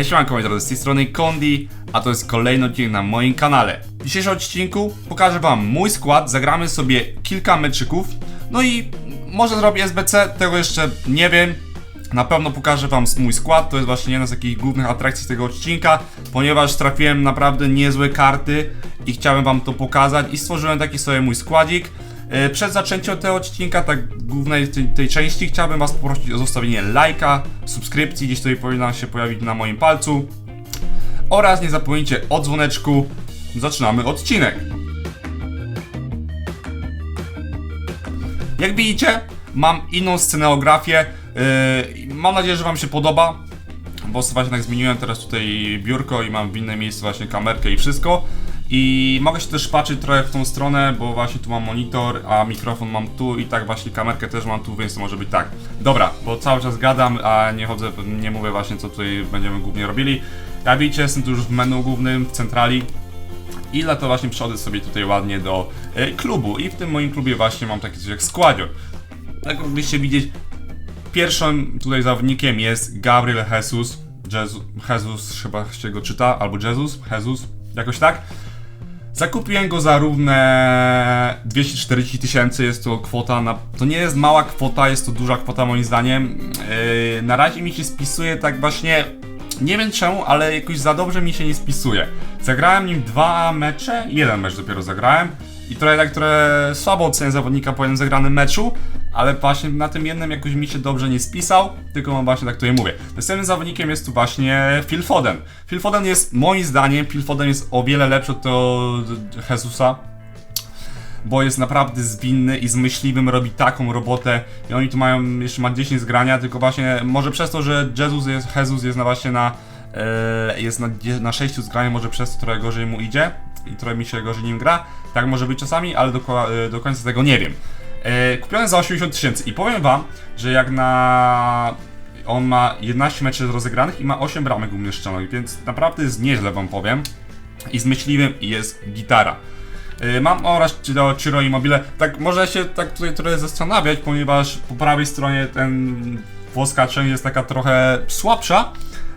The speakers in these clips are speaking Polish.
Hej, siemanko moi drodzy, z tej strony Kondi, a to jest kolejny odcinek na moim kanale. W dzisiejszym odcinku pokażę wam mój skład, zagramy sobie kilka meczyków, no i może zrobię SBC, tego jeszcze nie wiem. Na pewno pokażę wam mój skład, to jest właśnie jedna z takich głównych atrakcji tego odcinka, ponieważ trafiłem naprawdę niezłe karty i chciałem wam to pokazać i stworzyłem taki sobie mój składzik. E, Przed zaczęciem tego odcinka, tak głównej tej, tej części, chciałbym Was poprosić o zostawienie lajka, subskrypcji, gdzieś tutaj powinna się pojawić na moim palcu. Oraz nie zapomnijcie o dzwoneczku. Zaczynamy odcinek. Jak widzicie, mam inną sceneografię. Yy, mam nadzieję, że Wam się podoba. Bo właśnie tak zmieniłem teraz tutaj biurko i mam w innym miejscu właśnie kamerkę i wszystko. I mogę się też patrzeć trochę w tą stronę, bo właśnie tu mam monitor, a mikrofon mam tu i tak właśnie kamerkę też mam tu, więc to może być tak. Dobra, bo cały czas gadam, a nie chodzę, nie mówię właśnie co tutaj będziemy głównie robili. Jak widzicie, jestem tu już w menu głównym, w centrali. I to właśnie przechodzę sobie tutaj ładnie do e, klubu. I w tym moim klubie właśnie mam taki coś jak składzior. Tak jak mogliście widzieć, pierwszym tutaj zawodnikiem jest Gabriel Jesus. Jezu, Jesus chyba się go czyta, albo Jesus, Jesus, jakoś tak. Zakupiłem go za równe 240 tysięcy, jest to kwota na... To nie jest mała kwota, jest to duża kwota moim zdaniem. Yy, na razie mi się spisuje tak właśnie... Nie wiem czemu, ale jakoś za dobrze mi się nie spisuje. Zagrałem nim dwa mecze, jeden mecz dopiero zagrałem. I trochę tak, trochę słabo ocenię zawodnika po jednym zagranym meczu, ale właśnie na tym jednym jakoś mi się dobrze nie spisał, tylko mam właśnie tak tutaj mówię. Następnym zawodnikiem jest tu właśnie Phil Foden. Phil Foden jest, moim zdaniem, Phil Foden jest o wiele lepszy od tego Jesusa, bo jest naprawdę zwinny i z myśliwym robi taką robotę i oni tu mają, jeszcze ma 10 zgrania, tylko właśnie może przez to, że Jesus jest, Jesus jest na właśnie na e, jest na, na 6 zgraniach, może przez to trochę gorzej mu idzie i trochę mi się gorzej nim gra, tak może być czasami, ale do, e, do końca tego nie wiem. E, kupiony za 80 tysięcy i powiem wam, że jak na... On ma 11 meczów rozegranych i ma 8 bramek umieszczonych, więc naprawdę jest nieźle wam powiem. I z myśliwym jest gitara. Yy, Mam oraz do Ciro Immobile. Tak, może się tak tutaj trochę zastanawiać, ponieważ po prawej stronie ten włoska część jest taka trochę słabsza,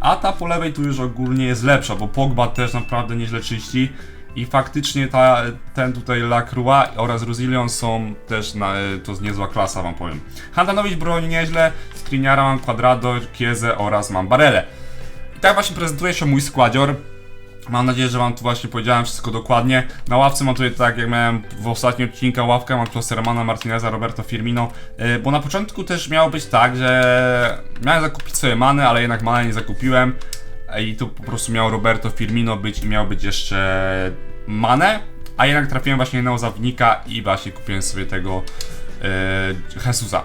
a ta po lewej tu już ogólnie jest lepsza, bo Pogba też naprawdę nieźle czyści. I faktycznie ta, ten tutaj Lacroix oraz Rosilion są też na, to jest niezła klasa wam powiem. Handanowicz broni nieźle, Skriniara mam Quadrado, Chiesa oraz mam Barele. I tak właśnie prezentuje się mój składzior. Mam nadzieję, że wam tu właśnie powiedziałem wszystko dokładnie. Na ławce mam tutaj tak jak miałem w ostatnim odcinku ławkę, mam Klostermana, Martineza, Roberto Firmino, yy, bo na początku też miało być tak, że miałem zakupić sobie manę, ale jednak manę nie zakupiłem i tu po prostu miał Roberto Firmino być i miał być jeszcze manę, a jednak trafiłem właśnie na zawodnika i właśnie kupiłem sobie tego yy, Jesusa.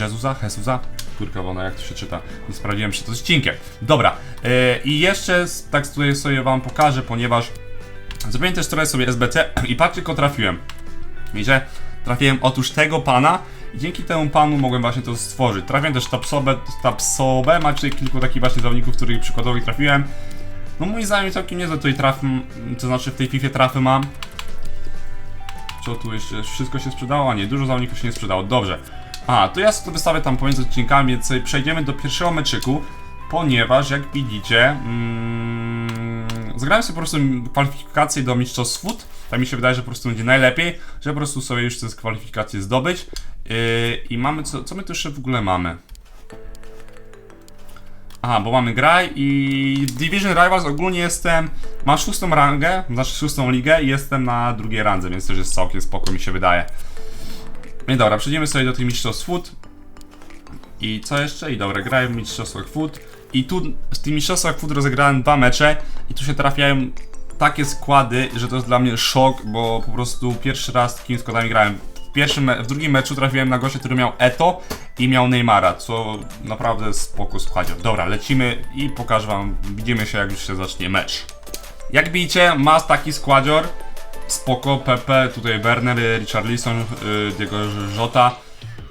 Jesusa? Jesusa? Kurka wona, jak to się czyta? Nie sprawdziłem przed odcinkiem. Dobra, yy, i jeszcze tak tutaj sobie wam pokażę, ponieważ zrobiłem też trochę sobie SBC i patrzcie, tylko trafiłem. Widzicie? Trafiłem otóż tego pana i dzięki temu panu mogłem właśnie to stworzyć. Trafiłem też Tapsobę, Tapsobę, ma tutaj kilku takich właśnie zawodników, których przykładowych trafiłem. No moim zdaniem całkiem niezłe tutaj trafy, to znaczy w tej FIFA trafy mam. Co tu jeszcze? Wszystko się sprzedało? A nie, dużo zawodników się nie sprzedało. Dobrze. A, to ja sobie to wystawię tam pomiędzy odcinkami, więc przejdziemy do pierwszego meczyku, ponieważ jak widzicie, mm, zagrałem sobie po prostu kwalifikacje do Mistrzostw Foot. Tak mi się wydaje, że po prostu będzie najlepiej, że po prostu sobie już te kwalifikacje zdobyć. Yy, I mamy, co, co my tu jeszcze w ogóle mamy? Aha, bo mamy graj i Division Rivals ogólnie jestem, mam szóstą rangę, znaczy szóstą ligę i jestem na drugiej randze, więc też jest całkiem spoko mi się wydaje. No i dobra, przejdziemy sobie do tych mistrzostw foot. I co jeszcze? I dobra, grałem w mistrzostwach foot. I tu w tych mistrzostwach foot rozegrałem dwa mecze i tu się trafiają takie składy, że to jest dla mnie szok, bo po prostu pierwszy raz takimi składami grałem. Pierwszym, w drugim meczu trafiłem na gościa, który miał Eto i miał Neymara, co naprawdę spoko składzie. Dobra, lecimy i pokażę wam, widzimy się jak już się zacznie mecz. Jak widzicie, ma taki składzior, spoko, Pepe, tutaj Werner, Richarlison, yy, Diego Jota.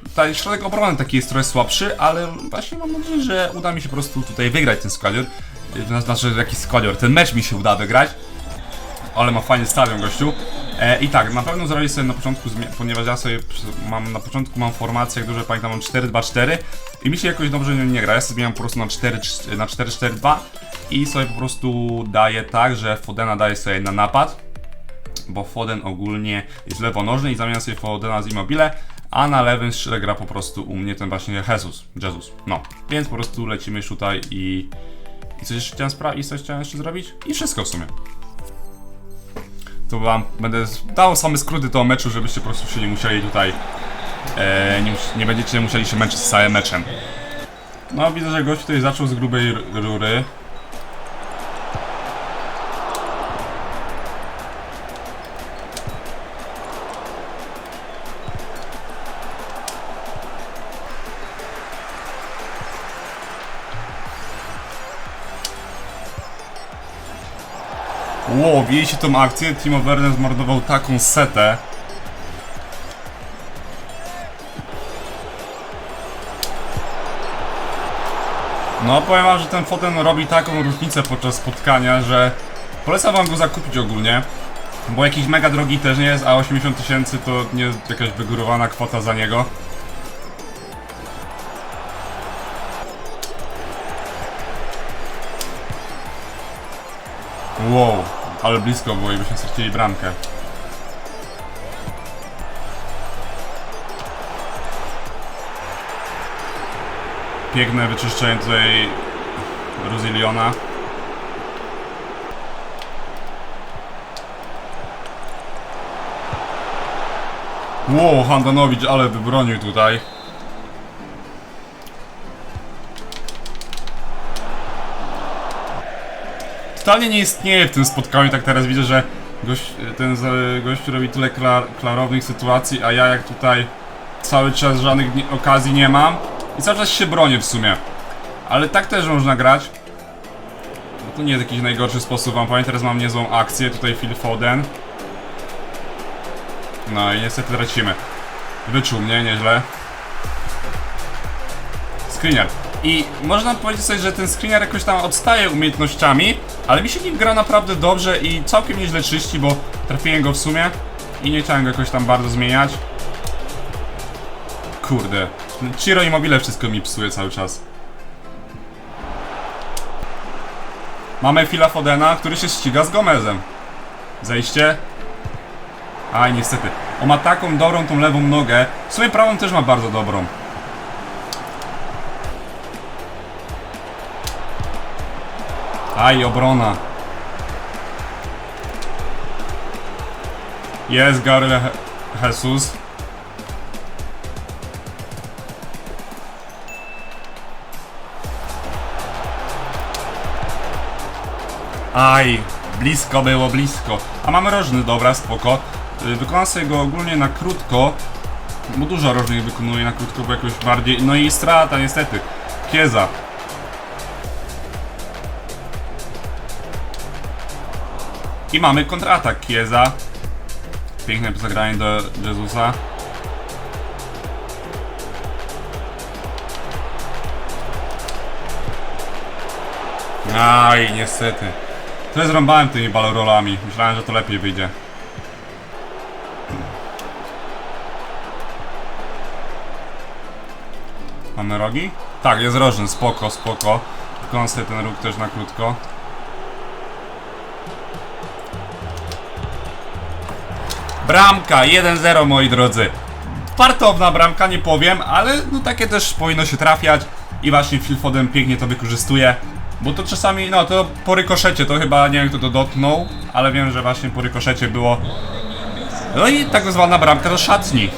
Tutaj środek obrony taki jest trochę słabszy, ale właśnie mam nadzieję, że uda mi się po prostu tutaj wygrać ten składzior. To Znaczy, jaki składzior, ten mecz mi się uda wygrać. Ale ma fajny stadion, gościu. E, I tak, na pewno zrobię sobie na początku, ponieważ ja sobie mam, na początku mam formację, jak dobrze pamiętam, mam 4-2-4 i mi się jakoś dobrze nie, nie gra. Ja sobie zmieniam po prostu na 4 na 4-4-2 i sobie po prostu daję tak, że Fodena daje sobie na napad, bo Foden ogólnie jest lewonożny i zamiast sobie Fodena z Immobile, a na lewym skrzydle gra po prostu u mnie ten właśnie Jesus, Jesus, no. Więc po prostu lecimy już tutaj i... I coś jeszcze chciałem coś chciałem jeszcze zrobić? I wszystko w sumie. To wam będę dał same skróty tego meczu, żebyście po prostu się nie musieli tutaj... E, nie, nie będziecie musieli się męczyć z całym meczem. No, widzę, że gość tutaj zaczął z grubej rury. Ło, widzieliście tą akcję? Timo Werner zmarnował taką setę. No, powiem wam, że ten Foden robi taką różnicę podczas spotkania, że polecam wam go zakupić ogólnie. Bo jakiś mega drogi też nie jest, a 80 tysięcy to nie jest jakaś wygórowana kwota za niego. Wow, ale blisko było i byśmy stracili bramkę. Piękne wyczyszczenie tutaj Rosiliona. Wow, Handanowicz, ale wybronił tutaj. Totalnie nie istnieje w tym spotkaniu, tak teraz widzę, że gość, ten gościu robi tyle klar, klarownych sytuacji, a ja jak tutaj cały czas żadnych nie- okazji nie mam i cały czas się bronię w sumie. Ale tak też można grać. No to nie jest jakiś najgorszy sposób, wam powiem, teraz mam niezłą akcję, tutaj Phil Foden. No i niestety tracimy. Wyczuł mnie nieźle. Screener. I można powiedzieć sobie, że ten screener jakoś tam odstaje umiejętnościami, ale mi się nim gra naprawdę dobrze i całkiem nieźle czyści, bo trafiłem go w sumie i nie chciałem go jakoś tam bardzo zmieniać. Kurde. Ciro i mobile wszystko mi psuje cały czas. Mamy Phila Fodena, który się ściga z Gomezem. Zejście. Aj, niestety. On ma taką dobrą tą lewą nogę. W sumie prawą też ma bardzo dobrą. Aj, obrona. Jest Gabriel Je- Jesus. Aj, blisko było, blisko. A mamy rożny, dobra, spoko. Y, Wykonam sobie go ogólnie na krótko, bo dużo rożnych wykonuję na krótko, bo jakoś bardziej... No i strata, niestety. Kieza. I mamy kontratak Kieza. Piękne zagranie do Jezusa. Aj, niestety. Tyle zrąbałem tymi balorolami. Myślałem, że to lepiej wyjdzie. Mamy rogi? Tak, jest rożny, spoko, spoko. Sobie ten róg też na krótko. Bramka, 1-0 moi drodzy. Fartowna bramka, nie powiem, ale no takie też powinno się trafiać. I właśnie Phil Foden pięknie to wykorzystuje. Bo to czasami, no to po rykoszecie, to chyba nie wiem kto to dotknął, ale wiem, że właśnie po rykoszecie było. No i tak zwana bramka do szatni.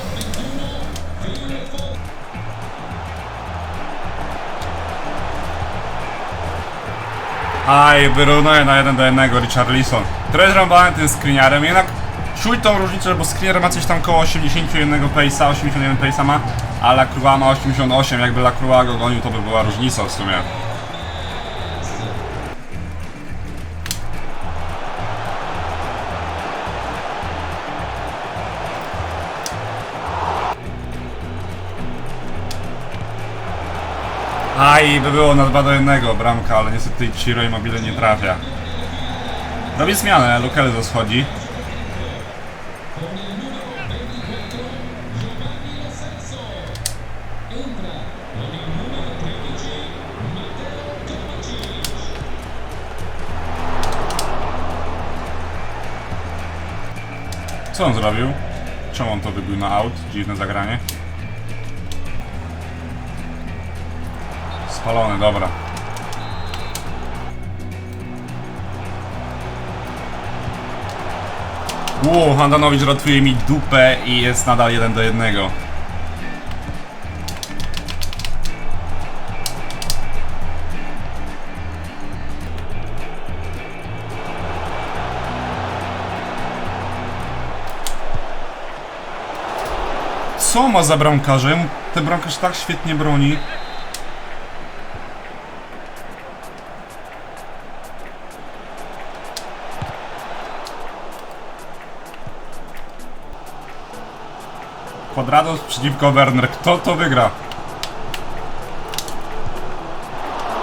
Aj, wyrównuje na 1 do 1 Richarlison. Trochę zrąbałem tym screeniarem, jednak czuć tą różnicę, bo screener ma coś tam koło 81 pace'a, 81 pace'a ma, a Lacroix ma 88, jakby Lacroix go gonił, to by była różnica w sumie. Aj, by było na 2 do 1 bramka, ale niestety Ciro i Mobile nie trafia. Robi zmianę, Lukelzo schodzi. Co on zrobił? Czemu on to wybił na out? Dziwne zagranie. Spalony, dobra. Wow, Handanowicz ratuje mi dupę i jest nadal 1 do 1. Co ma za bramkarzem? Ten bramkarz tak świetnie broni. Quadrados przeciwko Werner. Kto to wygra?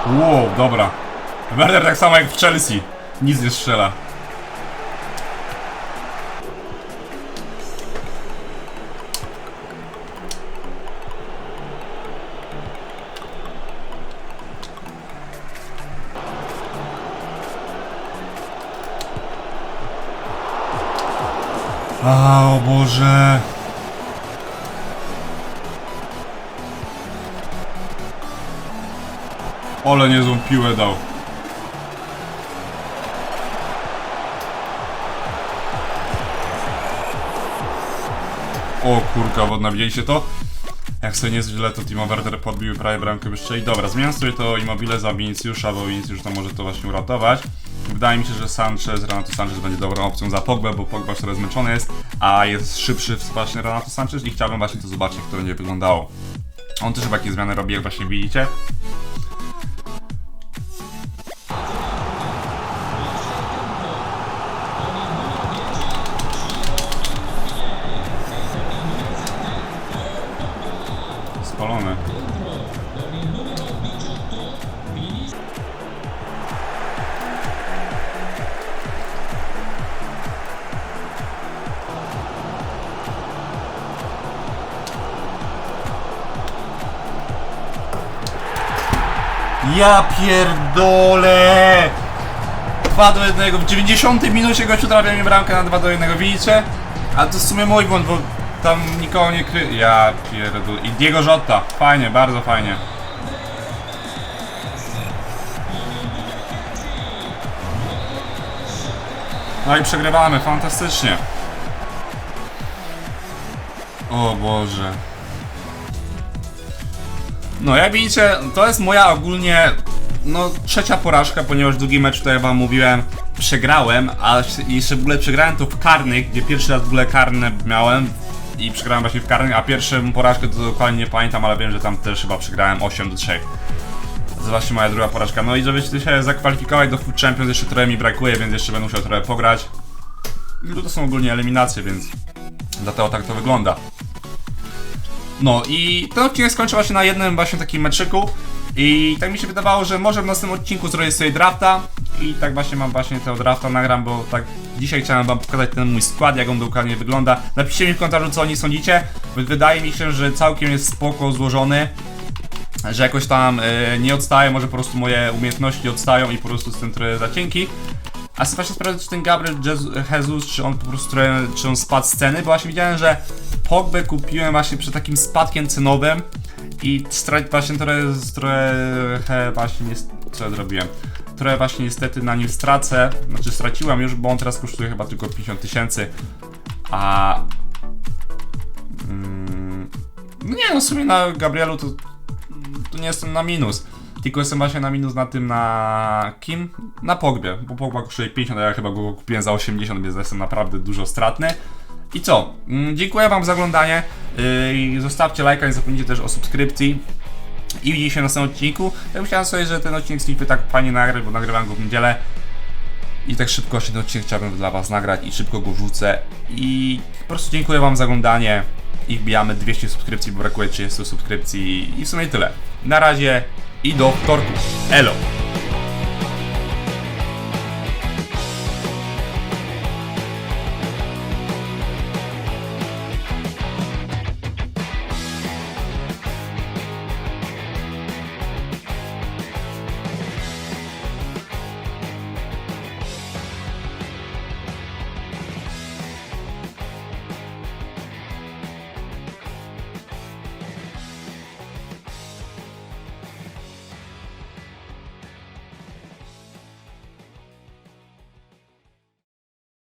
Wow, dobra. Werner tak samo jak w Chelsea. Nic nie strzela. A, o Boże. Ole niezłą piłę dał. O kurka wodna, widzieliście to? Jak sobie nieźle to Timo Werner podbił prawie bramkę wyższej. Dobra, zmieniam sobie to Immobile za Viniciusza, bo Vinicius to może to właśnie uratować. Wydaje mi się, że Sanchez, Renato Sanchez będzie dobrą opcją za Pogbę, bo Pogba już trochę zmęczony jest, a jest szybszy właśnie Renato Sanchez i chciałbym właśnie to zobaczyć, jak to będzie wyglądało. On też chyba jakieś zmiany robi, jak właśnie widzicie. Ja pierdolę! 2 do 1. W 90 minucie gościu trafia mi bramkę na 2 do 1. Widzicie? A to w sumie mój błąd, bo tam nikogo nie kry... Ja pierdolę. I Diego Jota. Fajnie, bardzo fajnie. No i przegrywamy, fantastycznie. O Boże. No jak widzicie, to jest moja ogólnie no trzecia porażka, ponieważ drugi mecz, tutaj wam mówiłem, przegrałem, a jeszcze w ogóle przegrałem to w karnych, gdzie pierwszy raz w ogóle karne miałem i przegrałem właśnie w karnych, a pierwszą porażkę to dokładnie nie pamiętam, ale wiem, że tam też chyba przegrałem 8 do 3. To jest właśnie moja druga porażka. No i żeby się zakwalifikować do Food Champions jeszcze trochę mi brakuje, więc jeszcze będę musiał trochę pograć. No to są ogólnie eliminacje, więc dlatego tak to wygląda. No i ten odcinek skończył się na jednym właśnie takim meczyku i tak mi się wydawało, że może w następnym odcinku zrobię sobie drafta i tak właśnie mam właśnie tego drafta nagram, bo tak dzisiaj chciałem wam pokazać ten mój skład, jak on dokładnie wygląda. Napiszcie mi w komentarzu co o nim sądzicie, wydaje mi się, że całkiem jest spoko złożony że jakoś tam y, nie odstaje, może po prostu moje umiejętności odstają i po prostu jestem trochę za cienki. A właśnie sprawdzić, czy ten Gabriel Jesus, czy on po prostu czy on spadł z ceny, bo właśnie widziałem, że Pogbę kupiłem właśnie przed takim spadkiem cenowym i stra- właśnie trochę, trochę właśnie, nie, co ja zrobiłem? Trochę właśnie niestety na nim stracę, znaczy straciłem już, bo on teraz kosztuje chyba tylko 50 tysięcy, a... Mm, nie no, w sumie na Gabrielu to tu nie jestem na minus. Tylko jestem właśnie na minus na tym na kim? Na Pogbie, bo Pogba kosztuje 50, a ja chyba go kupiłem za 80, więc jestem naprawdę dużo stratny. I co? Mm, Dziękuję wam za oglądanie. Yy, zostawcie lajka, nie zapomnijcie też o subskrypcji. I widzimy się na następnym odcinku. Ja myślałem sobie, że ten odcinek z tak fajnie nagrać, bo nagrywam go w niedzielę. I tak szybko się ten odcinek chciałbym dla was nagrać i szybko go wrzucę. I po prostu dziękuję wam za oglądanie. I wbijamy 200 subskrypcji, bo brakuje 30 subskrypcji. I w sumie tyle. Na razie i do wtorku. Elo!